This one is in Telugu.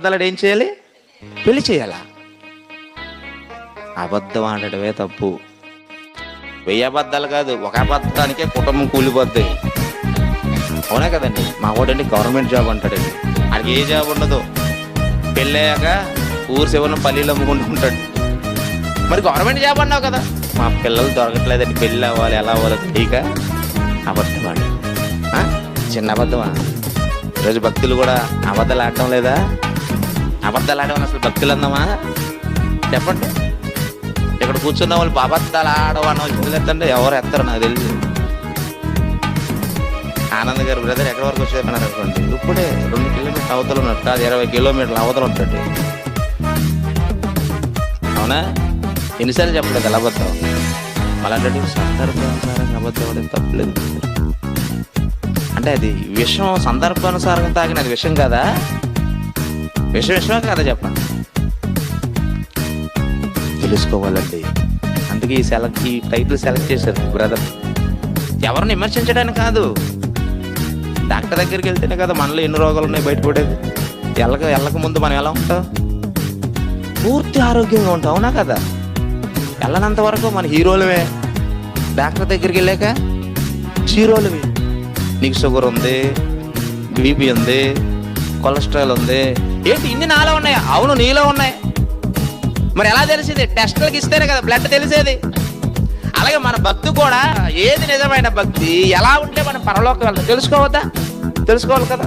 అబద్ధాలు ఏం చేయాలి? పెళ్ళి చేయాలా? అబద్ధం ఆడటమే తప్పు. వెయ్యి అబద్ధాలు కాదు ఒక అబద్ధానికే కుటుంబం కూలిపోద్ది. అవునా కదండి? మా వాడండి గవర్నమెంట్ జాబ్ అంటాడండి. ఆడికి ఏ జాబ్ ఉండదు. పెళ్ళయ్యాక ఊరు శివన పల్లీలు అమ్ముకుంటుంటాడు మరి గవర్నమెంట్ జాబ్ అన్నావు కదా. మా పిల్లలు దొరకట్లేదండి. పెళ్ళి అవ్వాలి ఎలా అవ్వాలి తెలియక అబద్ధం ఆడు ఆ? చిన్న అబద్ధమా? ఈరోజు భక్తులు కూడా అబద్ధాలు ఆడటం లేదా? అబద్ధాలు ఆడమని అసలు భక్తులు అందామా చెప్పండి. ఇక్కడ కూర్చున్న వాళ్ళు అబద్ధాలు ఆడవన్న వాళ్ళు ఎందుకు ఎత్తండి ఎవరు ఎత్తారు నాకు తెలియదు ఆనంద్ గారు బ్రదర్ ఎక్కడి వరకు వచ్చేదన్నారు అనుకోండి. ఇప్పుడే రెండు కిలోమీటర్ల అవతల ఉన్నట్టు అది ఇరవై కిలోమీటర్ల అవతల ఉంటాడు అవునా? ఎన్నిసార్లు చెప్పలేదు అలా అబద్ధం. అలాంటి సందర్భానుసారంగా అబద్ధం అనేది తప్పలేదు. అంటే అది విషయం సందర్భానుసారంగా తాగిన అది విషయం కదా? విషయం విషయమే కాదా చెప్పండి. తెలుసుకోవాలండి. అందుకే ఈ సెలెక్ట్ ఈ టైటిల్ సెలెక్ట్ చేశారు బ్రదర్. ఎవరిని విమర్శించడానికి కాదు. డాక్టర్ దగ్గరికి వెళ్తేనే కదా మనలో ఎన్ని రోగాలు ఉన్నాయి బయటపడేది ఎల్లక ఎల్లక ముందు మనం ఎలా ఉంటాం? పూర్తి ఆరోగ్యంగా ఉంటాం అవునా కదా? వెళ్ళనంత వరకు మన హీరోలమే. డాక్టర్ దగ్గరికి వెళ్ళాక హీరోలవి నీకు షుగర్ ఉంది బీపీ ఉంది కొలెస్ట్రాల్ ఉంది ఏంటి ఇన్ని నాలో ఉన్నాయి? అవును నీలో ఉన్నాయి. మరి ఎలా తెలిసింది? టెస్టులకు ఇస్తేనే కదా బ్లడ్ తెలిసేది. అలాగే మన భక్తి కూడా ఏది నిజమైన భక్తి ఎలా ఉంటే మనం పరలోకి వెళ్తాం. తెలుసుకోవద్దా? తెలుసుకోవాలి కదా?